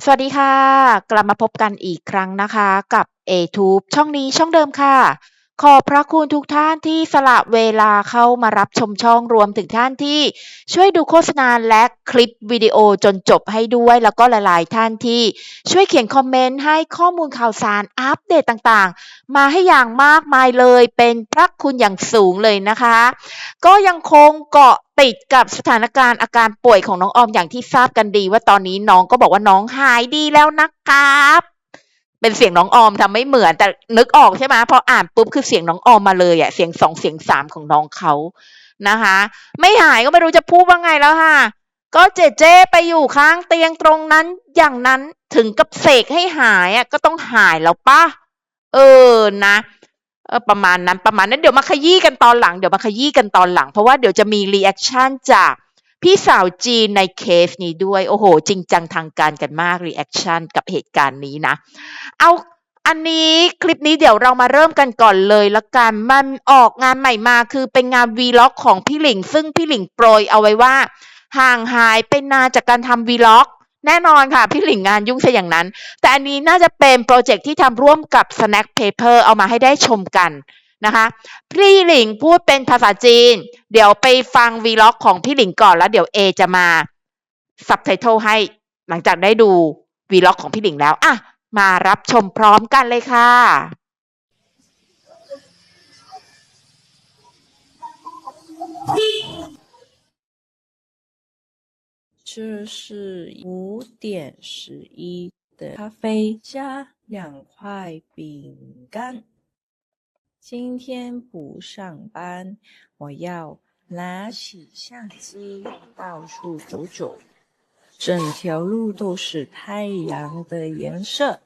สวัสดีค่ะ กลับมาพบกันอีกครั้งนะคะ กับ A-Tube ช่องนี้ช่องเดิมค่ะ ขอบพระคุณทุกท่านที่สละเวลาเข้ามารับชมช่องรวมถึงท่านที่ช่วยดูโฆษณาและคลิปวิดีโอจนจบให้ด้วย แล้วก็หลาย ๆ ท่านที่ช่วยเขียนคอมเมนต์ให้ข้อมูลข่าวสารอัปเดตต่าง ๆ มาให้อย่างมากมายเลยเป็นพระคุณอย่างสูงเลยนะคะ ก็ยังคงเกาะติดกับสถานการณ์อาการป่วยของน้องออมอย่างที่ทราบกันดี ว่าตอนนี้น้องก็บอกว่าน้องหายดีแล้วนะครับ เป็นเสียงน้องออมทำไม่เหมือน แต่นึกออกใช่ไหมพออ่านปุ๊บคือเสียงน้องออมมาเลยอะเสียงสองเสียงสามของน้องเขานะคะ ไม่หายก็ไม่รู้จะพูดว่าไงแล้วค่ะ ก็เจเจไปอยู่ข้างเตียงตรงนั้น อย่างนั้นถึงกับเสกให้หายอะก็ต้องหายแล้วป่ะเออนะเออประมาณนั้นประมาณนั้นเดี๋ยวมาขยี้กันตอนหลังเดี๋ยวมาขยี้กันตอนหลัง เพราะว่าเดี๋ยวจะมีรีแอคชั่นจาก พี่สาวจีนในเคสนี้ด้วย โอ้โห จริงจังทางการกันมากรีแอคชั่นกับเหตุการณ์นี้นะ เอาอันนี้คลิปนี้เดี๋ยวเรามาเริ่มกันก่อนเลยละกันมันออกงานใหม่มาคือเป็นงานวีล็อกของพี่หลิง ซึ่งพี่หลิงโปรยเอาไว้ว่า ห่างหายไปนานจากการทำวีล็อกแน่นอนค่ะ พี่หลิงงานยุ่งซะอย่างนั้น แต่อันนี้น่าจะเป็นโปรเจกต์ที่ทำร่วมกับ Snack Paper เอามาให้ได้ชมกัน นะคะ พี่หลิงพูดเป็นภาษาจีน เดี๋ยวไปฟังวีล็อกของพี่หลิงก่อนแล้วเดี๋ยวเอจะมาซับไตเติลให้หลังจากได้ดูวีล็อกของพี่หลิงแล้วอ่ะมารับชมพร้อมกันเลยค่ะ 这是五点十一的咖啡加两块饼干。 今天不上班，我要拿起相机到处走走，整条路都是太阳的颜色。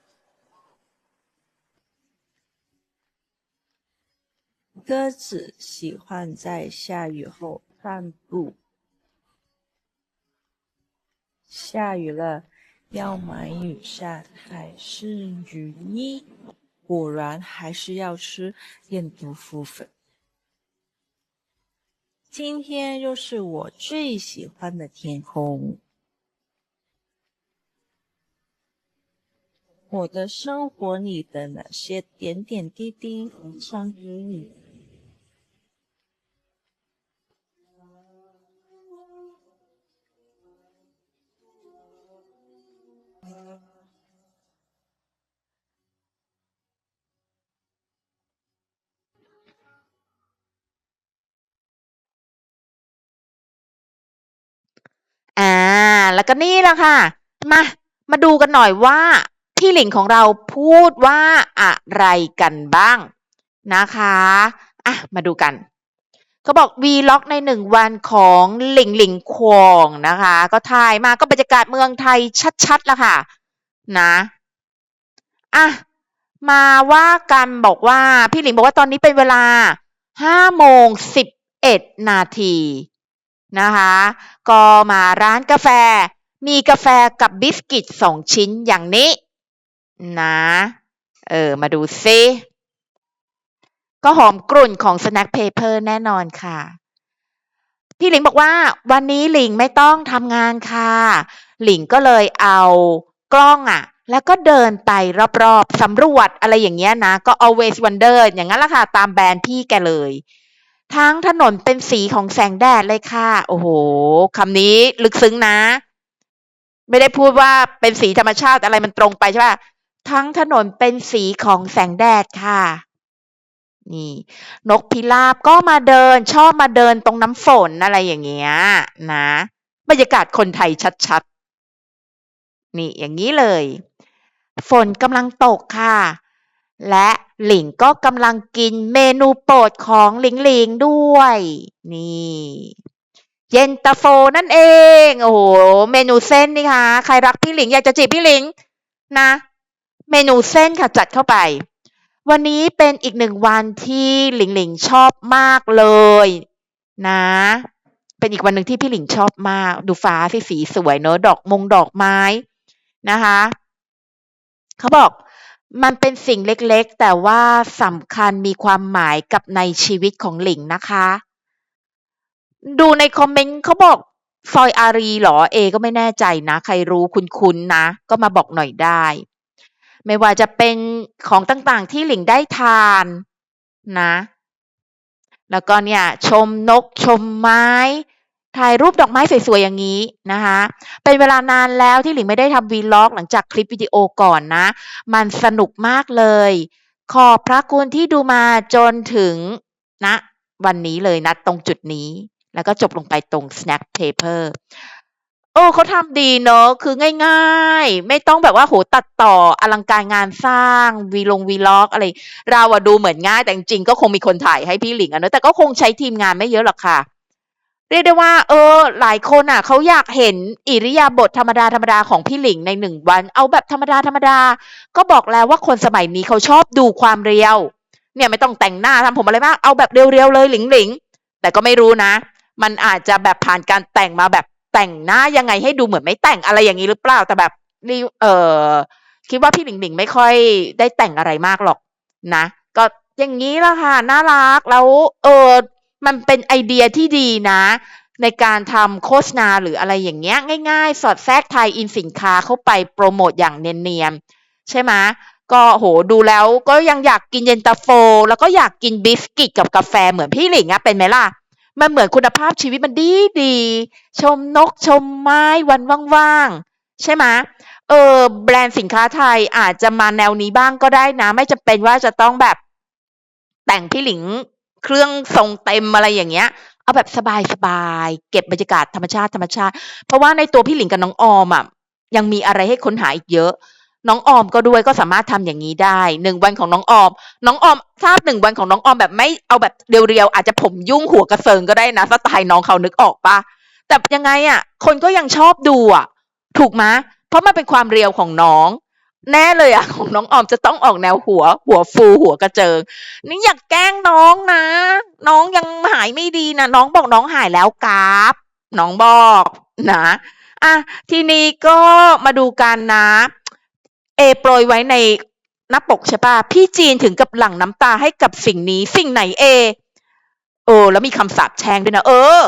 鸽子喜欢在下雨后散步。下雨了，要买雨伞还是雨衣？果然还是要吃燕都腐粉。今天又是我最喜欢的天空。我的生活里的那些点点滴滴我想给你。 แล้วก็นี่แหละค่ะ มา มาดูกันหน่อยว่าพี่หลิงของเราพูดว่าอะไรกันบ้างนะคะอะมาดูกันเขาบอกวีล็อกในหนึ่งวันของหลิงหลิงควงนะคะ ก็ถ่ายมาก็บรรยากาศเมืองไทยชัดๆแล้วค่ะ นะอะมาว่ากันบอกว่า พี่หลิงบอกว่าตอนนี้เป็นเวลาห้าโมงสิบเอ็ดนาทีนะคะ ก็มาร้านกาแฟ มีกาแฟกับบิสกิตสองชิ้นอย่างนี้ นะ เออ มาดูซิก็หอมกลุ่นของ Snack Paper แน่นอนค่ะ พี่หลิงบอกว่า วันนี้หลิงไม่ต้องทำงานค่ะ หลิงก็เลยเอากล้องอะแล้วก็เดินไปรอบๆสำรวจอะไรอย่างเงี้ยนะ ก็ always wonder อย่างนั้นแหละค่ะ ตามแบรนด์พี่แกเลย ทั้งถนนเป็นสีของแสงแดดเลยค่ะ โอ้โหคำนี้ลึกซึ้งนะ ไม่ได้พูดว่าเป็นสีธรรมชาติอะไรมันตรงไปใช่ป่ะทั้งถนนเป็นสีของแสงแดดค่ะ นี่ นกพิราบก็มาเดิน ชอบมาเดินตรงน้ำฝนอะไรอย่างเงี้ยนะบรรยากาศคนไทยชัดๆ นี่อย่างนี้เลย ฝนกำลังตกค่ะ และหลิงก็กำลังกินเมนูโปรดของหลิงหลิงด้วย นี่ เย็นตาโฟนั่นเอง โอ้โห เมนูเส้นนี่คะใครรักพี่หลิงอยากจะจีบพี่หลิงนะ เมนูเส้นค่ะจัดเข้าไป วันนี้เป็นอีกหนึ่งวันที่หลิงหลิงชอบมากเลยนะ เป็นอีกวันหนึ่งที่พี่หลิงชอบมาก ดูฟ้าสีสวยเนอะดอกมงดอกไม้นะคะ เขาบอก มันเป็นสิ่งเล็ก ๆ แต่ว่าสำคัญมีความหมายกับในชีวิตของหลิงนะคะ ดูในคอมเมนต์เขาบอกซอยอารีเหรอ เอ ก็ไม่แน่ใจนะ ใครรู้คุ้นๆนะ ก็มาบอกหน่อยได้ ไม่ว่าจะเป็นของต่างๆที่หลิงได้ทานนะ แล้วก็เนี่ย ชมนกชมไม้ ถ่ายรูปดอกไม้สวยๆอย่างนี้นะคะ เป็นเวลานานแล้วที่หลิงไม่ได้ทำวีล็อกหลังจากคลิปวิดีโอก่อนนะ มันสนุกมากเลย ขอบพระคุณที่ดูมาจนถึงณนะ วันนี้เลยนะตรงจุดนี้ แล้วก็จบลงไปตรง snack paper โอ้เขาทำดีเนอะคือง่ายๆ ไม่ต้องแบบว่าโหตัดต่ออลังการงานสร้างวีลงวีล็อกอะไร เราอะดูเหมือนง่ายแต่จริงๆก็คงมีคนถ่ายให้พี่หลิงอะเนอะแต่ก็คงใช้ทีมงานไม่เยอะหรอกค่ะ เรียกได้ว่า เออ หลายคนอะเขาอยากเห็นอิริยาบถธรรมดาธรรมดาของพี่หลิงในหนึ่งวัน เอาแบบธรรมดาธรรมดา ก็บอกแล้วว่าคนสมัยนี้เขาชอบดูความเรียว เนี่ยไม่ต้องแต่งหน้าทำผมอะไรมาก เอาแบบเรียวๆเลยหลิงหลิงๆแต่ก็ไม่รู้นะ มันอาจจะแบบผ่านการแต่งมาแบบแต่งหน้ายังไงให้ดูเหมือนไม่แต่งอะไรอย่างนี้หรือเปล่าแต่แบบนี่เออคิดว่าพี่หลิงหลิงไม่ค่อยได้แต่งอะไรมากหรอกนะ ก็อย่างนี้ละค่ะน่ารักแล้วเออ มันเป็นไอเดียที่ดีนะ ในการทำโฆษณาหรืออะไรอย่างเงี้ยง่ายๆ สอดแทรกไทยอินสินค้าเข้าไปโปรโมทอย่างเนียนๆ ใช่ไหมก็โหดูแล้วก็ยังอยากกินเย็นตาโฟ แล้วก็อยากกินบิสกิตกับกาแฟเหมือนพี่หลิงอะเป็นไหมล่ะ มันเหมือนคุณภาพชีวิตมันดีดี ชมนกชมไม้วันว่างๆ ใช่ไหมเออแบรนด์สินค้าไทยอาจจะมาแนวนี้บ้างก็ได้นะ ไม่จำเป็นว่าจะต้องแบบแต่งพี่หลิง เครื่องทรงเต็มอะไรอย่างเงี้ย เอาแบบสบายๆเก็บบรรยากาศธรรมชาติธรรมชาติ เพราะว่าในตัวพี่หลิงกับน้องออมอะยังมีอะไรให้ค้นหาอีกเยอะ น้องออมก็ด้วยก็สามารถทำอย่างนี้ได้หนึ่งวันของน้องออม น้องออมทราบหนึ่งวันของน้องออมแบบไม่เอาแบบเรียวๆอาจจะผมยุ่งหัวกระเซิงก็ได้นะสไตล์น้องเขานึกออกปะแต่ยังไงอะ คนก็ยังชอบดูอะ ถูกไหมเพราะมันเป็นความเรียวของน้อง แน่เลยอะของน้องออมจะต้องออกแนวหัว หัวฟูหัวกระเจิง นี่อยากแกล้งน้องนะ น้องยังหายไม่ดีนะน้องบอกน้องหายแล้วกราฟน้องบอกนะอะทีนี้ก็มาดูกันนะ เอโปรยไว้ในหน้าปกใช่ปะพี่จีนถึงกับหลั่งน้ำตาให้กับสิ่งนี้ สิ่งไหนเอเอแล้วมีคำสาปแช่งด้วยนะเออ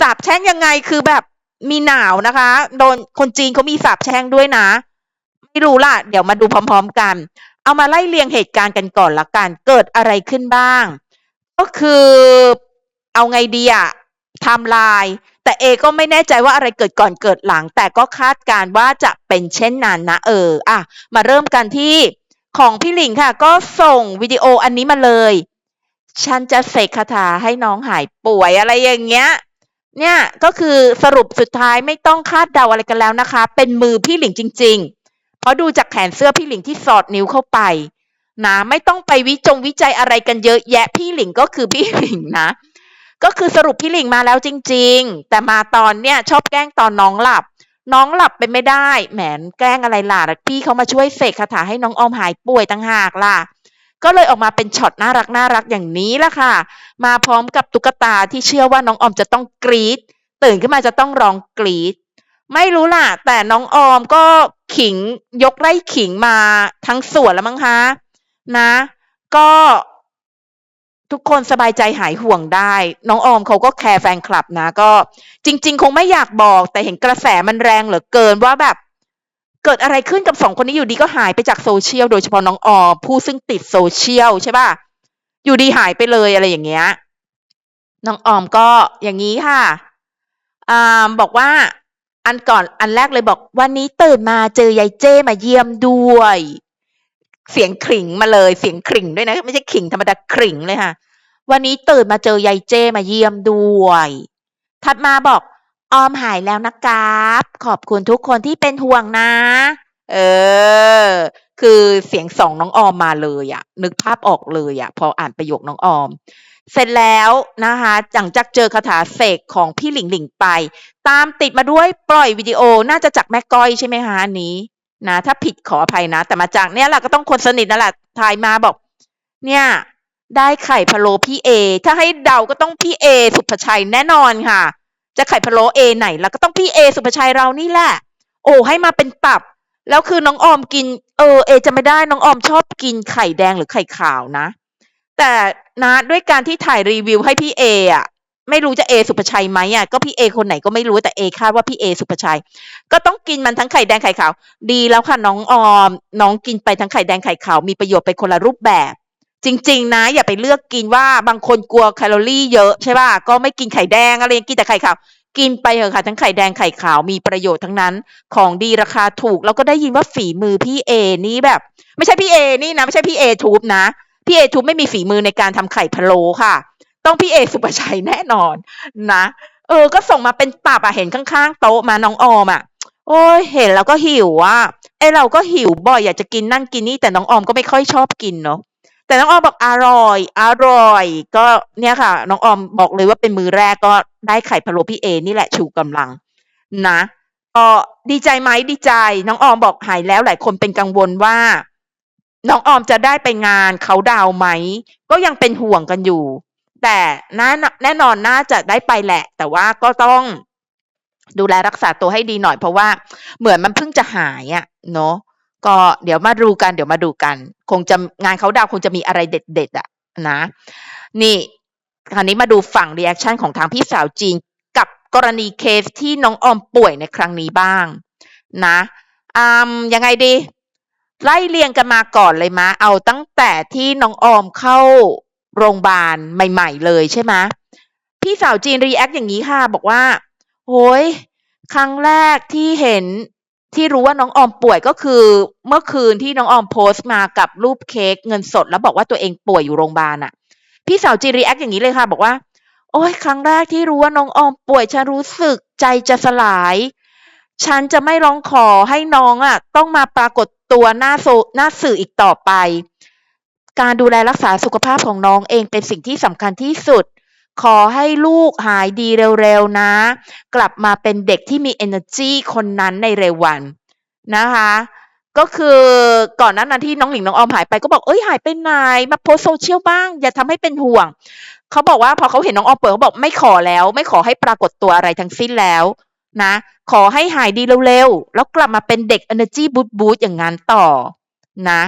สาปแช่งยังไงคือแบบ มีหนาวนะคะ โดนคนจีนเขามีสาปแช่งด้วยนะ ไม่รู้ล่ะ เดี๋ยวมาดูพร้อม ๆ กัน เอามาไล่เรียงเหตุการณ์กันก่อนละกัน เกิดอะไรขึ้นบ้าง ก็คือเอาไงดีอะไทม์ไลน์แต่เอก็ไม่แน่ใจว่าอะไรเกิดก่อนเกิดหลัง แต่ก็คาดการณ์ว่าจะเป็นเช่นนั้นนะเอออะมาเริ่มกันที่ของพี่หลิงค่ะ ก็ส่งวิดีโออันนี้มาเลย ฉันจะเสกคาถาให้น้องหายป่วยอะไรอย่างเงี้ย เนี่ยก็คือสรุปสุดท้ายไม่ต้องคาดเดาอะไรกันแล้วนะคะ เป็นมือพี่หลิงจริง ๆ เพราะดูจากแขนเสื้อพี่หลิงที่สอดนิ้วเข้าไปนะไม่ต้องไปวิจงวิจัยอะไรกันเยอะแยะพี่หลิงก็คือพี่หลิงนะ ก็คือสรุปพี่หลิงมาแล้วจริง ๆ แต่มาตอนเนี่ยชอบแกล้งตอนน้องหลับ น้องหลับไปไม่ได้แหมแกล้งอะไรล่ะพี่เขามาช่วยเสกคาถาให้น้องออมหายป่วยต่างหากล่ะ ก็เลยออกมาเป็นช็อตน่ารักน่ารักอย่างนี้ละค่ะ มาพร้อมกับตุ๊กตาที่เชื่อว่าน้องออมจะต้องกรีดตื่นขึ้นมาจะต้องร้องกรีดไม่รู้ล่ะ แต่น้องออมก็ขิงยกไล่ขิงมาทั้งส่วนแล้วมั้งคะนะ ก็ทุกคนสบายใจหายห่วงได้ น้องออมเขาก็แคร์แฟนคลับนะ ก็จริง ๆ คงไม่อยากบอก แต่เห็นกระแสมันแรงเหลือเกินว่าแบบ เกิดอะไรขึ้นกับสองคนนี้อยู่ดีก็หายไปจากโซเชียลโดยเฉพาะน้องออมผู้ซึ่งติดโซเชียลใช่ป่ะ อยู่ดีหายไปเลยอะไรอย่างเงี้ย น้องออมก็อย่างนี้ค่ะอ่าบอกว่าอันก่อนอันแรกเลยบอกวันนี้ตื่นมาเจอยายเจ้มาเยี่ยมด้วย เสียงขิงมาเลยเสียงขิงด้วยนะ ไม่ใช่ขิงธรรมดาขิงเลยค่ะ วันนี้ตื่นมาเจอยายเจ้มาเยี่ยมด้วย ถัดมาบอก ออมหายแล้วนะครับ ขอบคุณทุกคนที่เป็นห่วงนะ เออ คือเสียงสองน้องออมมาเลยอะนึกภาพออกเลยอะพออ่านประโยคน้องออม เสร็จแล้วนะคะหลังจากเจอคาถาเสกของพี่หลิงหลิงไป ตามติดมาด้วยปล่อยวิดีโอน่าจะจากแม่ก้อยใช่ไหมคะอันนี้นะถ้าผิดขออภัยนะ แต่มาจากเนี่ยแหละก็ต้องคนสนิทนั่นแหละถ่ายมาบอก เนี่ย ได้ไข่พะโล้พี่เอ ถ้าให้เดาก็ต้องพี่เอสุภชัยแน่นอนค่ะ จะไข่พะโล้เอไหนแล้วก็ต้องพี่เอสุภชัยเรานี่แหละ โอ้ให้มาเป็นตับ แล้วคือน้องออมกิน เออเอจะไม่ได้น้องออมชอบกินไข่แดงหรือไข่ขาวนะ แต่นะด้วยการที่ถ่ายรีวิวให้พี่เออะไม่รู้จะเอสุภชัยไหมอะก็พี่เอคนไหนก็ไม่รู้แต่เอคาดว่าพี่เอสุภชัย ก็ต้องกินมันทั้งไข่แดงไข่ขาว ดีแล้วค่ะน้องออม น้องกินไปทั้งไข่แดงไข่ขาวมีประโยชน์ไปคนละรูปแบบ จริง ๆ นะ อย่าไปเลือกกินว่าบางคนกลัวแคลอรี่เยอะใช่ป่ะก็ไม่กินไข่แดงอะไรกินแต่ไข่ขาวกินไปเถอะค่ะ ทั้งไข่แดงไข่ขาวมีประโยชน์ทั้งนั้น ของดีราคาถูก แล้วก็ได้ยินว่าฝีมือพี่เอนี่แบบ ไม่ใช่พี่เอนี่นะ ไม่ใช่พี่เอทูบนะ พี่เอทูบไม่มีฝีมือในการทำไข่พะโล้ค่ะ ต้องพี่เอสุปชัยแน่นอนนะ เออ ก็ส่งมาเป็นตับอะเห็นข้างๆโต๊ะมาน้องออมอะโอ้ยเห็นแล้วก็หิวอะไอเราก็หิวบ่อยอยากจะกินนั่นกินนี่แต่น้องออมก็ไม่ค่อยชอบกินเนาะ แต่น้องออมบอกอร่อย อร่อย ก็เนี่ยค่ะ น้องออมบอกเลยว่าเป็นมือแรกก็ได้ไข่พะโล้พี่เอนี่แหละชูกำลัง นะก็ดีใจไหมดีใจ น้องออมบอกหายแล้วหลายคนเป็นกังวลว่า น้องออมจะได้ไปงานเขาดาวไหม ก็ยังเป็นห่วงกันอยู่ แต่น่าแน่นอนน่าจะได้ไปแหละ แต่ว่าก็ต้องดูแลรักษาตัวให้ดีหน่อยเพราะว่าเหมือนมันเพิ่งจะหายอะเนาะ ก็เดี๋ยวมาดูกัน เดี๋ยวมาดูกัน คงจะงานเขาดาวคงจะมีอะไรเด็ดๆอะนะ นี่คราวนี้มาดูฝั่งรีแอคชั่นของทางพี่สาวจีน กับกรณีเคสที่น้องออมป่วยในครั้งนี้บ้าง นะอืมยังไงดี ไล่เรียงกันมาก่อนเลยมะ เอาตั้งแต่ที่น้องออมเข้าโรงพยาบาลใหม่ ๆ เลยใช่ไหมพี่สาวจีนรีแอคอย่างนี้ค่ะ บอกว่าโอ้ยครั้งแรกที่เห็น ที่รู้ว่าน้องออมป่วยก็คือเมื่อคืนที่น้องออมโพสต์มากับรูปเค้กเงินสด แล้วบอกว่าตัวเองป่วยอยู่โรงพยาบาลอะพี่สาวจีรีแอคอย่างนี้เลยค่ะ บอกว่า โอ้ยครั้งแรกที่รู้ว่าน้องออมป่วยฉันรู้สึกใจจะสลาย ฉันจะไม่ร้องขอให้น้องอะต้องมาปรากฏตัวหน้าโซหน้าสื่ออีกต่อไป การดูแลรักษาสุขภาพของน้องเองเป็นสิ่งที่สำคัญที่สุด ขอให้ลูกหายดีเร็วๆนะ กลับมาเป็นเด็กที่มี energy คนนั้นในเร็ววันนะคะ ก็คือก่อนหนั้นนั้นที่น้องหลิงน้องออมหายไปก็บอกเอ้ยหายไปไหนมาโพสโซเชียลบ้าง อย่าทำให้เป็นห่วง เขาบอกว่าพอเขาเห็นน้องออมป่วยเขาบอกไม่ขอแล้ว ไม่ขอให้ปรากฏตัวอะไรทั้งสิ้นแล้วนะขอให้หายดีเร็วๆ แล้วกลับมาเป็นเด็ก energy boost boost อย่างนั้นต่อนะ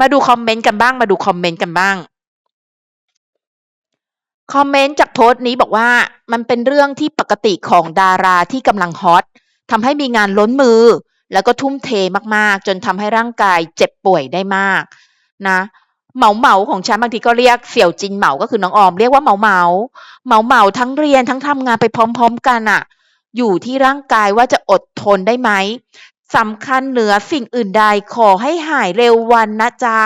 มาดูคอมเมนต์กันบ้าง มาดูคอมเมนต์กันบ้าง คอมเมนต์จากโพสต์นี้บอกว่ามันเป็นเรื่องที่ปกติของดาราที่กำลังฮอตทำให้มีงานล้นมือ แล้วก็ทุ่มเทมากๆ จนทำให้ร่างกายเจ็บป่วยได้มากนะเหมาเหมาของฉันบางทีก็เรียกเสี่ยวจินเหมาก็คือน้องออมเรียกว่าเหมาเหมาเหมาเหมาทั้งเรียนทั้งทำงานไปพร้อม ๆ กันอะอยู่ที่ร่างกายว่าจะอดทนได้ไหมสำคัญเหนือสิ่งอื่นใดขอให้หายเร็ววันนะจ๊ะ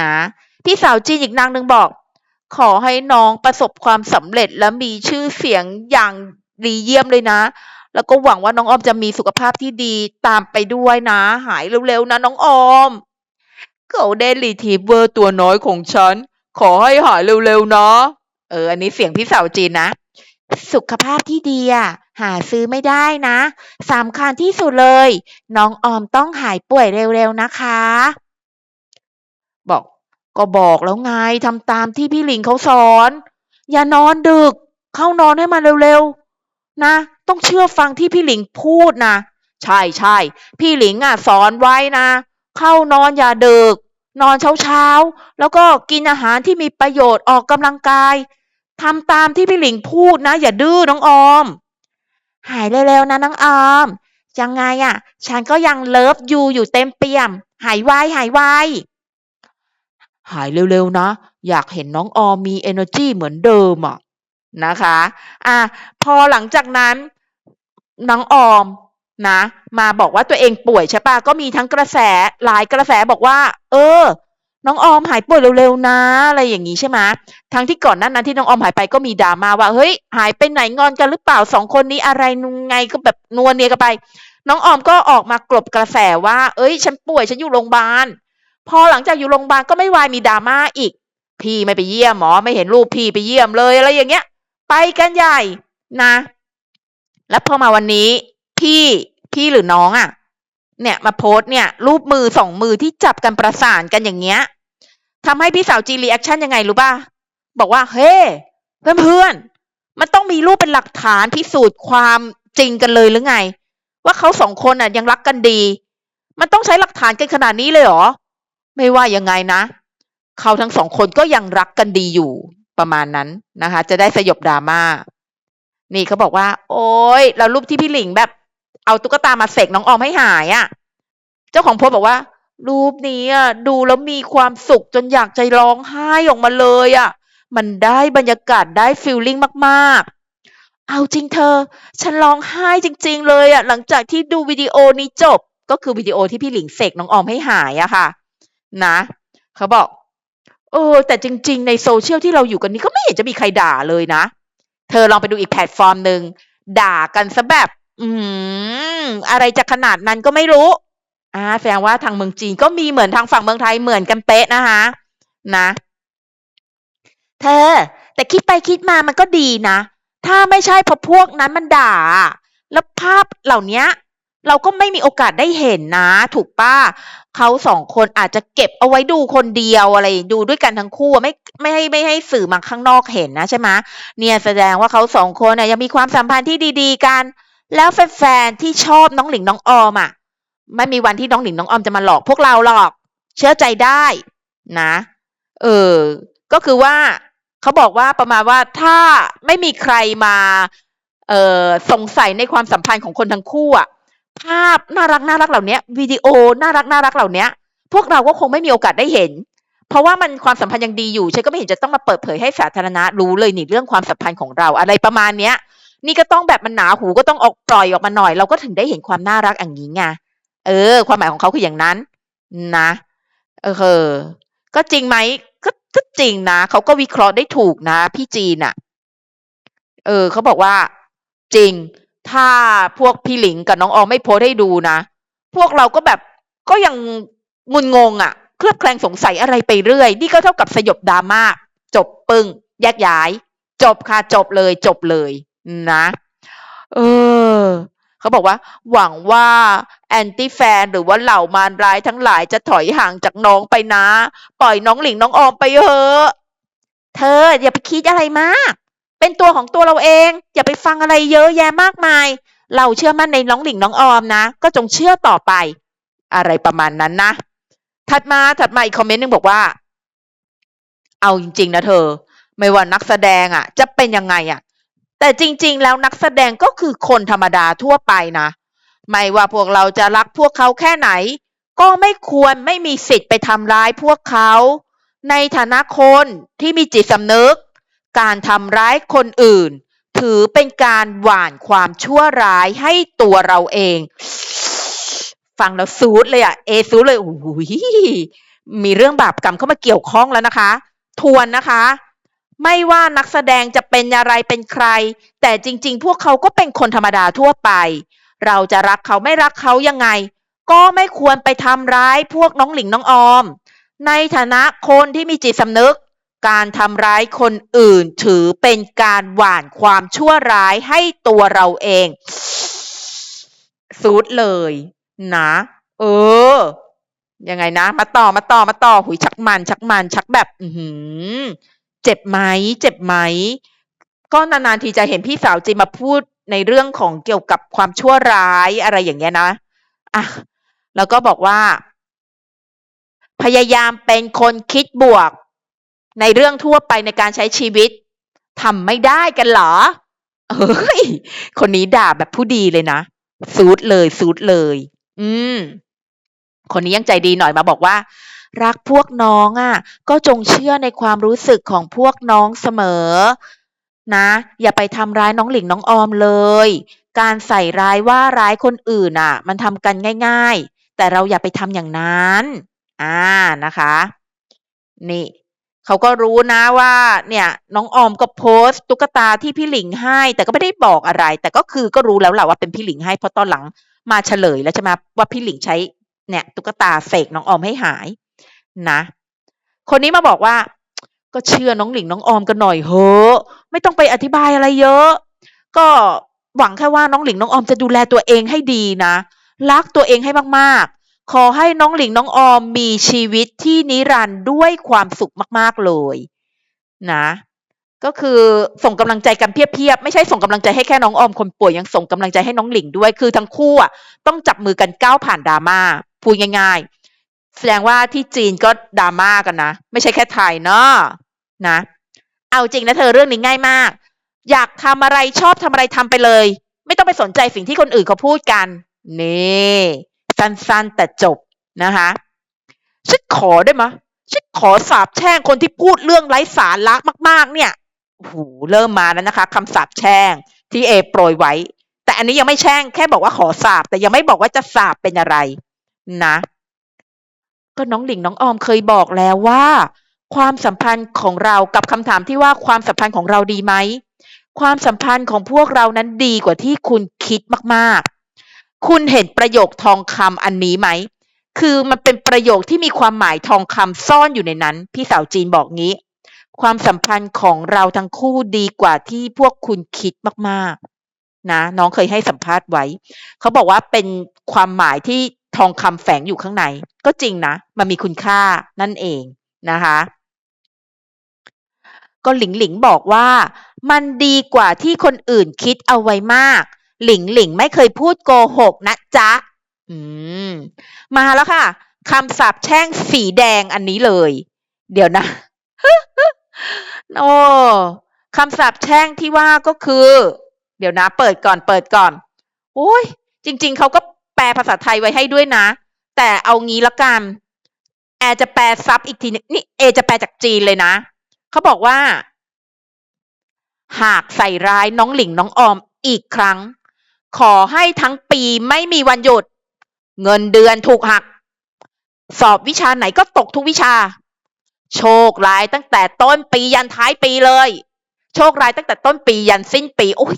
นะพี่สาวจีนอีกนางหนึ่งบอก ขอให้น้องประสบความสำเร็จและมีชื่อเสียงอย่างดีเยี่ยมเลยนะ แล้วก็หวังว่าน้องออมจะมีสุขภาพที่ดีตามไปด้วยนะ หายเร็วๆนะน้องออมเกิลเดนรีทีเวอร์ตัวน้อยของฉัน ขอให้หายเร็วๆนะ เออ อันนี้เสียงพี่สาวจีนนะ สุขภาพที่ดีอะหาซื้อไม่ได้นะสำคัญที่สุดเลย น้องออมต้องหายป่วยเร็วๆนะคะ บอก ก็บอกแล้วไงทำตามที่พี่หลิงเขาสอน อย่านอนดึก เข้านอนให้มันเร็วๆ นะ ต้องเชื่อฟังที่พี่หลิงพูดนะ ใช่ใช่พี่หลิงอะสอนไว้นะ เข้านอนอย่าดึก นอนเช้าๆ แล้วก็กินอาหารที่มีประโยชน์ออกกำลังกายทำตามที่พี่หลิงพูดนะ อย่าดื้อน้องออม หายเร็วๆนะน้องออมยังไงอะ ฉันก็ยังเลิฟยูอยู่เต็มเปี่ยม หายไวหายไว หายเร็วๆนะ อยากเห็นน้องออมี energy เหมือนเดิมอะนะคะอะพอหลังจากนั้นน้องออมนะ มาบอกว่าตัวเองป่วยใช่ปะก็มีทั้งกระแสหลายกระแสบอกว่า เออ น้องออมหายป่วยเร็วๆนะอะไรอย่างนี้ใช่ไหมทั้งที่ก่อนนั้นนั้นที่น้องออมหายไปก็มีดราม่าว่าเฮ้ยหายไปไหนงอนกันหรือเปล่าสองคนนี้อะไรนุงไงก็แบบนัวเนียกันไป น้องออมก็ออกมากลบกระแสว่า เอ้ย ฉันป่วยฉันอยู่โรงพยาบาล พอหลังจากอยู่โรงพยาบาลก็ไม่วายมีดราม่าอีก พี่ไม่ไปเยี่ยมหมอไม่เห็นรูปพี่ไปเยี่ยมเลยอะไรอย่างเงี้ย ไปกันใหญ่นะ แล้วพอมาวันนี้พี่พี่หรือน้องอะ่ะ เนี่ยมาโพสเนี่ย รูปมือสองมือที่จับกันประสานกันอย่างเงี้ยทำให้พี่สาวจีรีแอคชั่นยังไงรู้ป่ะบอกว่า เฮ้เพื่อนเพื่อนมันต้องมีรูปเป็นหลักฐานพิสูจน์ความจริงกันเลยหรือไง ว่าเขาสองคนอะยังรักกันดี มันต้องใช้หลักฐานกันขนาดนี้เลยเหรอ ไม่ว่ายังไงนะ เขาทั้งสองคนก็ยังรักกันดีอยู่ประมาณนั้นนะคะ จะได้สยบดราม่า นี่เขาบอกว่า โอ๊ยแล้วรูปที่พี่หลิงแบบ เอาตุ๊กตามาเสกน้องออมให้หายอะ่ะ เจ้าของโพสบอกว่า รูปนี้อะดูแล้วมีความสุขจนอยากใจร้องไห้ออกมาเลยอะ มันได้บรรยากาศได้ฟีลลิ่งมากๆ เอาจริงเธอ ฉันร้องไห้จริง ๆ เลยอะ หลังจากที่ดูวิดีโอนี้จบ ก็คือวิดีโอที่พี่หลิงเสกน้องออมให้หายอะค่ะ นะเขาบอกเออแต่จริง ๆ ในโซเชียลที่เราอยู่กันนี้ก็ไม่เห็นจะมีใครด่าเลยนะ เธอลองไปดูอีกแพลตฟอร์มหนึ่งด่ากันซะแบบ อืมอะไรจะขนาดนั้นก็ไม่รู้อ่าแสดงว่าทางเมืองจีนก็มีเหมือนทางฝั่งเมืองไทยเหมือนกันเป๊ะนะคะนะ เธอ แต่คิดไปคิดมามันก็ดีนะ ถ้าไม่ใช่เพราะพวกนั้นมันด่า แล้วภาพเหล่านี้ เราก็ไม่มีโอกาสได้เห็นนะ ถูกป้าเขาสองคนอาจจะเก็บเอาไว้ดูคนเดียวอะไรดูด้วยกันทั้งคู่ไม่ไม่ให้ไม่ให้สื่อมาข้างนอกเห็นนะใช่ไหมเนี่ยแสดงว่าเขาสองคนน่ะยังมีความสัมพันธ์ที่ดีๆกัน แล้วแฟนๆที่ชอบน้องหลิงน้องออมอะไม่มีวันที่น้องหลิงน้องออมจะมาหลอกพวกเราหรอก เชื่อใจได้นะ เออ ก็คือว่าเขาบอกว่าประมาณว่าถ้าไม่มีใครมา เออสงสัยในความสัมพันธ์ของคนทั้งคู่อะ ภาพน่ารักน่ารักเหล่านี้วิดีโอน่ารักน่ารักเหล่านี้พวกเราก็คงไม่มีโอกาสได้เห็น เพราะว่ามันความสัมพันธ์ยังดีอยู่ฉันก็ไม่เห็นจะต้องมาเปิดเผยให้สาธารณะรู้เลยนี่เรื่องความสัมพันธ์ของเราอะไรประมาณเนี้ย นี่ก็ต้องแบบมันหนาหูก็ต้องออกปล่อยออกมาหน่อย เราก็ถึงได้เห็นความน่ารักอย่างนี้ไงเออ ความหมายของเขาคืออย่างนั้น นะเออเออก็จริงไหมก็ก็จริงนะเขาก็วิเคราะห์ได้ถูกนะ พี่จีนอะเออเขาบอกว่า จริง ถ้าพวกพี่หลิงกับน้องออมไม่โพสให้ดูนะ พวกเราก็แบบก็ยังงุนงงอะ่ะ เคลือบแคลงสงสัยอะไรไปเรื่อย นี่ก็เท่ากับสยบดราม่าจบปึ้งแยกย้าย จบค่ะจบเลยจบเลยนะ เออเขาบอกว่า หวังว่าแอนตี้แฟนหรือว่าเหล่ามารร้ายทั้งหลายจะถอยห่างจากน้องไปนะ ปล่อยน้องหลิงน้องออมไปเถอะเธออย่าไปคิดอะไรมาก เป็นตัวของตัวเราเอง อย่าไปฟังอะไรเยอะแยะมากมาย เราเชื่อมั่นในน้องหลิงน้องออมนะ ก็จงเชื่อต่อไป อะไรประมาณนั้นนะ ถัดมาถัดมาอีกคอมเมนต์หนึงบอกว่า เอาจริง ๆ นะเธอ ไม่ว่านักแสดงอะ จะเป็นยังไงอะ แต่จริง ๆ แล้วนักแสดงก็คือคนธรรมดาทั่วไปนะ ไม่ว่าพวกเราจะรักพวกเขาแค่ไหน ก็ไม่ควรไม่มีสิทธิ์ไปทำร้ายพวกเขา ในฐานะคนที่มีจิตสำนึก การทำร้ายคนอื่น ถือเป็นการหว่านความชั่วร้ายให้ตัวเราเอง ฟังแล้วซูดเลยอะเอซูดเลยโอ้โหมีเรื่องบาปกรรมเข้ามาเกี่ยวข้องแล้วนะคะ ทวนนะคะ ไม่ว่านักแสดงจะเป็นอะไรเป็นใคร แต่จริง ๆ พวกเขาก็เป็นคนธรรมดาทั่วไป เราจะรักเขาไม่รักเขายังไง ก็ไม่ควรไปทำร้ายพวกน้องหลิงน้องออม ในฐานะคนที่มีจิตสำนึก การทำร้ายคนอื่นถือเป็นการหว่านความชั่วร้ายให้ตัวเราเองซูดเลยนะ เออ ยังไงนะ มาต่อมาต่อมาต่อหุยชักมัน ชักมัน ชักแบบ อืเจ็บไหมเจ็บไหมก็นานๆทีจะเห็นพี่สาวจีมาพูดในเรื่องของเกี่ยวกับความชั่วร้ายอะไรอย่างเงี้ยนะอะแล้วก็บอกว่า พยายามเป็นคนคิดบวก ในเรื่องทั่วไปในการใช้ชีวิตทำไม่ได้กันเหรอ เฮ้ย คนนี้ด่าแบบผู้ดีเลยนะซูดเลยซูดเลย อืม คนนี้ยังใจดีหน่อยมาบอกว่า รักพวกน้องอะ ก็จงเชื่อในความรู้สึกของพวกน้องเสมอ นะ อย่าไปทำร้ายน้องหลิงน้องออมเลย การใส่ร้ายว่าร้ายคนอื่นอะ มันทำกันง่าย ๆ แต่เราอย่าไปทำอย่างนั้น อ่านะคะ นี่ เขาก็รู้นะว่าเนี่ยน้องออมก็โพสต์ตุ๊กตาที่พี่หลิงให้ แต่ก็ไม่ได้บอกอะไร แต่ก็คือก็รู้แล้วแหละว่าเป็นพี่หลิงให้เพราะตอนหลังมาเฉลยแล้วใช่ไหมว่าพี่หลิงใช้เนี่ยตุ๊กตาเสกน้องออมให้หายนะ คนนี้มาบอกว่า ก็เชื่อน้องหลิงน้องออมกันหน่อยเฮ้อะไม่ต้องไปอธิบายอะไรเยอะ ก็หวังแค่ว่าน้องหลิงน้องออมจะดูแลตัวเองให้ดีนะรักตัวเองให้มาก ขอให้น้องหลิงน้องออมมีชีวิตที่นิรันด์ด้วยความสุขมาก ๆ เลยนะก็คือส่งกำลังใจกันเพียบๆไม่ใช่ส่งกำลังใจให้แค่น้องออมคนป่วยยังส่งกำลังใจให้น้องหลิงด้วยคือทั้งคู่อะต้องจับมือกันก้าวผ่านดราม่าพูดง่ายๆ แสดงว่าที่จีนก็ดราม่ากันนะ ไม่ใช่แค่ไทยเนาะนะ เอาจริงนะเธอเรื่องนี้ง่ายมาก อยากทำอะไรชอบทำอะไรทำไปเลย ไม่ต้องไปสนใจสิ่งที่คนอื่นเขาพูดกันนี่ สั้นๆ แต่จบนะคะฉันขอได้ไหมฉันขอสาบแช่งคนที่พูดเรื่องไร้สาระมาก ๆ เนี่ยโอ้โหเริ่มมาแล้วนะคะคำสาบแช่งที่เอโปรยไว้ แต่อันนี้ยังไม่แช่งแค่บอกว่าขอสาบ แต่ยังไม่บอกว่าจะสาบเป็นอะไร นะ ก็น้องหลิงน้องออมเคยบอกแล้วว่า ความสัมพันธ์ของเรากับคำถามที่ว่าความสัมพันธ์ของเราดีไหมความสัมพันธ์ของพวกเรานั้นดีกว่าที่คุณคิดมากๆ คุณเห็นประโยคทองคำอันนี้ไหม คือมันเป็นประโยคที่มีความหมายทองคำซ่อนอยู่ในนั้น พี่สาวจีนบอกงี้ ความสัมพันธ์ของเราทั้งคู่ดีกว่าที่พวกคุณคิดมากๆ นะ น้องเคยให้สัมภาษณ์ไว้ เขาบอกว่าเป็นความหมายที่ทองคำแฝงอยู่ข้างใน ก็จริงนะ มันมีคุณค่านั่นเองนะคะ ก็หลิงหลิงบอกว่า มันดีกว่าที่คนอื่นคิดเอาไว้มาก หลิงหลิงไม่เคยพูดโกหกนะจ๊ะ อืม มาแล้วค่ะคำสาปแช่งสีแดงอันนี้เลย เดี๋ยวนะโอ้คำสาปแช่งที่ว่าก็คือ เดี๋ยวนะ เปิดก่อนเปิดก่อน โอ้ย จริง ๆ เขาก็แปลภาษาไทยไว้ให้ด้วยนะ แต่เอางี้ละกัน แอจะแปลซับอีกทีนี่เอจะแปลจากจีนเลยนะ เขาบอกว่า หากใส่ร้ายน้องหลิงน้องออมอีกครั้ง ขอให้ทั้งปีไม่มีวันหยุด เงินเดือนถูกหัก สอบวิชาไหนก็ตกทุกวิชา โชคร้ายตั้งแต่ต้นปียันท้ายปีเลย โชคร้ายตั้งแต่ต้นปียันสิ้นปีโอ้ย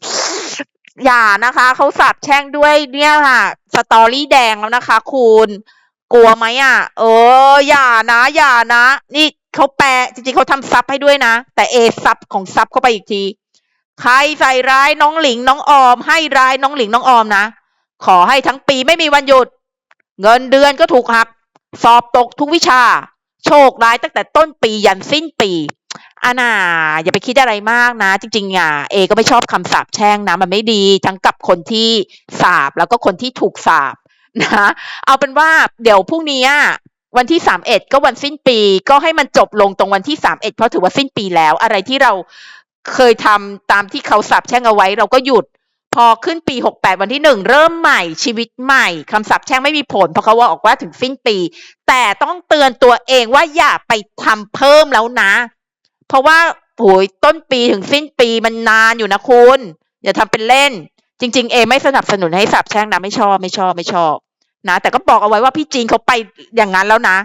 อย่านะคะเขาสาบแช่งด้วยเนี่ยค่ะ สตอรี่แดงแล้วนะคะ คุณกลัวไหมอะ เออ อย่านะ อย่านะ นี่เขาแปลจริงๆเขาทำซับให้ด้วยนะ แต่เอซับของซับเข้าไปอีกที ใครใส่ร้ายน้องหลิงน้องออม ให้ร้ายน้องหลิงน้องออมนะ ขอให้ทั้งปีไม่มีวันหยุด เงินเดือนก็ถูกหัก สอบตกทุกวิชา โชคร้ายตั้งแต่ต้นปียันสิ้นปีอาน่าอย่าไปคิดอะไรมากนะ จริง ๆ อะ เอก็ไม่ชอบคำสาปแช่งนะ มันไม่ดีทั้งกับคนที่สาบแล้วก็คนที่ถูกสาบนะ เอาเป็นว่าเดี๋ยวพรุ่งนี้วันที่สามเอ็ดก็วันสิ้นปี ก็ให้มันจบลงตรงวันที่สามเอ็ดเพราะถือว่าสิ้นปีแล้วอะไรที่เรา เคยทำตามที่เขาสาบแช่งเอาไว้ เราก็หยุด พอขึ้นปีหกแปดวันที่หนึ่งเริ่มใหม่ชีวิตใหม่คำสาปแช่งไม่มีผล เพราะเขาว่าออกว่าถึงสิ้นปี แต่ต้องเตือนตัวเองว่าอย่าไปทำเพิ่มแล้วนะ เพราะว่าโหยต้นปีถึงสิ้นปีมันนานอยู่นะคุณ อย่าทำเป็นเล่น จริง ๆ เอไม่สนับสนุนให้สาบแช่งนะไม่ชอบไม่ชอบไม่ชอบนะแต่ก็บอกเอาไว้ว่าพี่จีนเขาไปอย่างนั้นแล้วนะ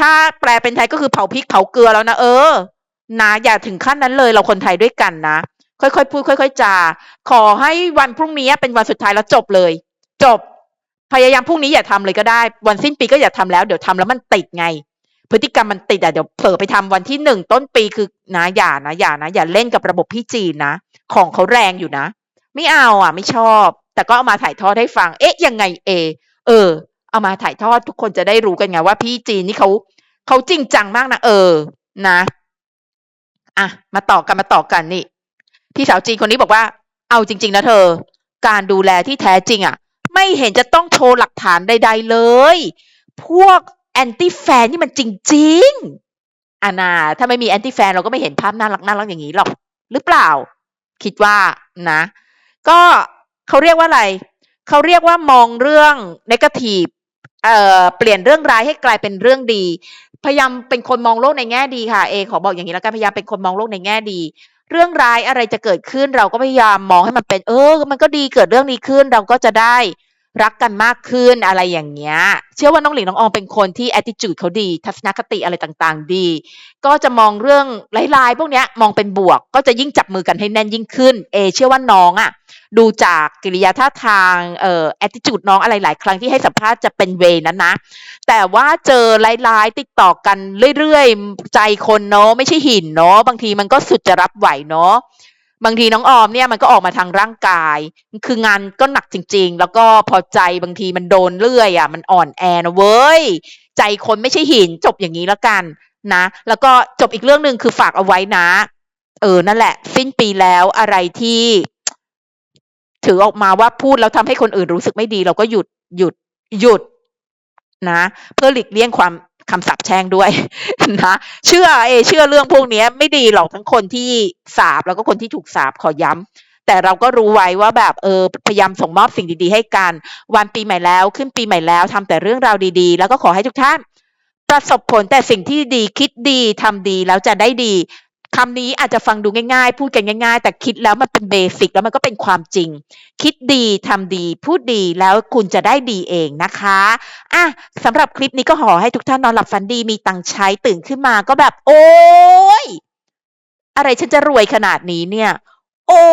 ถ้าแปลเป็นไทยก็คือเผาพริกเผาเกลือแล้วนะเออ นะอย่าถึงขั้นนั้นเลยเราคนไทยด้วยกันนะ ค่อยๆพูดค่อย ๆจาขอให้วันพรุ่งนี้เป็นวันสุดท้ายแล้วจบเลย จบ พยายามพรุ่งนี้อย่าทำเลยก็ได้ วันสิ้นปีก็อย่าทำแล้วเดี๋ยวทำแล้วมันติดไง พฤติกรรมมันติดอะเดี๋ยวเผลอไปทำวันที่หนึ่งต้นปีคือนะอย่านะอย่านะอย่าเล่นกับระบบพี่จีนนะของเขาแรงอยู่นะ ไม่เอาอะ ไม่ชอบ แต่ก็เอามาถ่ายทอดให้ฟัง เอ๊ะยังไงเอ เออ เอามาถ่ายทอดทุกคนจะได้รู้กันไงว่าพี่จีนนี่เขาเขาจริงจังมากนะเออ นะ อะมาต่อกันมาต่อกันนี่พี่สาวจีนคนนี้บอกว่า เอาจริง ๆ นะเธอ การดูแลที่แท้จริงอะ ไม่เห็นจะต้องโชว์หลักฐานใด ๆ เลย พวกแอนตี้แฟนนี่มันจริง ๆอานาถ้าไม่มีแอนตี้แฟนเราก็ไม่เห็นภาพน่ารักน่ารักอย่างนี้หรอก หรือเปล่า คิดว่านะ ก็เขาเรียกว่าอะไรเขาเรียกว่ามองเรื่องนกาทีฟเอ่อเปลี่ยนเรื่องร้ายให้กลายเป็นเรื่องดี พยายามเป็นคนมองโลกในแง่ดีค่ะเอขอบอกอย่างนี้แล้วกันพยายามเป็นคนมองโลกในแง่ดี เรื่องร้ายอะไรจะเกิดขึ้นเราก็พยายามมองให้มันเป็น เออ มันก็ดีเกิดเรื่องนี้ขึ้นเราก็จะได้ รักกันมากขึ้นอะไรอย่างเงี้ย เชื่อว่าน้องหลิงน้องออมเป็นคนที่ attitude เขาดี ทัศนคติอะไรต่างๆ ดี ก็จะมองเรื่องร้ายๆ พวกเนี้ยมองเป็นบวก ก็จะยิ่งจับมือกันให้แน่นยิ่งขึ้น เอ เชื่อว่าน้องอะ่ะ ดูจากกิริยาท่าทางเอ่อ attitude น้องอะไรหลายครั้งที่ให้สัมภาษณ์จะเป็นเวนั้นนะ แต่ว่าเจอร้ายๆ ติดต่อกันเรื่อยๆ ใจคนเนาะไม่ใช่หินเนาะบางทีมันก็สุดจะรับไหวเนาะ บางทีน้องออมเนี่ยมันก็ออกมาทางร่างกาย คืองานก็หนักจริง ๆ แล้วก็พอใจบางทีมันโดนเลื่อยอะ มันอ่อนแอนะเว้ย ใจคนไม่ใช่หินจบอย่างนี้แล้วกันนะ แล้วก็จบอีกเรื่องหนึ่งคือฝากเอาไว้นะ เออ นั่นแหละ สิ้นปีแล้วอะไรที่ ถือออกมาว่าพูดแล้วทำให้คนอื่นรู้สึกไม่ดี เราก็หยุดหยุดหยุดนะ เพื่อหลีกเลี่ยงความ คำสาปแช่งด้วยนะเชื่อเอเชื่อเรื่องพวกนี้ไม่ดีหรอกทั้งคนที่สาปแล้วก็คนที่ถูกสาปขอย้ำแต่เราก็รู้ไว้ว่าแบบเออพยายามส่งมอบสิ่งดีๆ ให้กัน วันปีใหม่แล้วขึ้นปีใหม่แล้วทำแต่เรื่องราวดีๆ แล้วก็ขอให้ทุกท่าน ประสบผลแต่สิ่งที่ดีคิดดีทำดีแล้วจะได้ดี คำนี้อาจจะฟังดูง่ายๆ พูดกันง่าย ๆ แต่คิดแล้วมันเป็นเบสิกแล้วมันก็เป็นความจริง คิดดีทำดี พูดดีแล้วคุณจะได้ดีเองนะคะอะสำหรับคลิปนี้ก็ขอให้ทุกท่านนอนหลับฝันดีมีตังค์ใช้ตื่นขึ้นมาก็แบบ โอ๊ยอะไรฉันจะรวยขนาดนี้เนี่ย โอ๊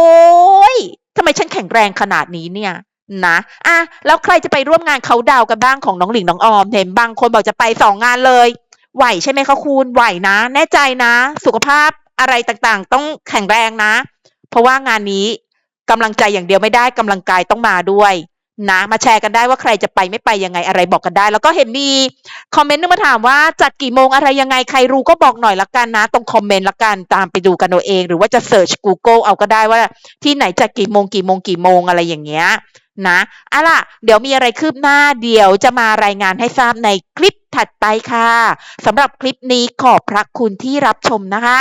ยทำไมฉันแข็งแรงขนาดนี้เนี่ยนะอะแล้วใครจะไปร่วมงานเขาดาวกันบ้างของน้องหลิงน้องออมเห็นบางคนบอกจะไปสองงานเลย ไหวใช่ไหมคะคุณไหวนะ แน่ใจนะ สุขภาพ อะไรต่างๆ ต้องแข็งแรงนะ เพราะว่างานนี้กำลังใจอย่างเดียวไม่ได้กำลังกายต้องมาด้วยนะมาแชร์กันได้ว่าใครจะไปไม่ไปยังไงอะไรบอกกันได้ แล้วก็เห็นมีคอมเมนต์นึงมาถามว่าจัดกี่โมงอะไรยังไงใครรู้ก็บอกหน่อยละกันนะ ตรงคอมเมนต์ละกันตามไปดูกันเอาเอง หรือว่าจะเสิร์ช Google เอาก็ได้ว่าที่ไหนจัดกี่โมงกี่โมงกี่โมงอะไรอย่างเงี้ยนะอะล่ะ เดี๋ยวมีอะไรคืบหน้าเดี๋ยวจะมารายงานให้ทราบในคลิปถัดไปค่ะสำหรับคลิปนี้ขอบพระคุณที่รับชมนะคะ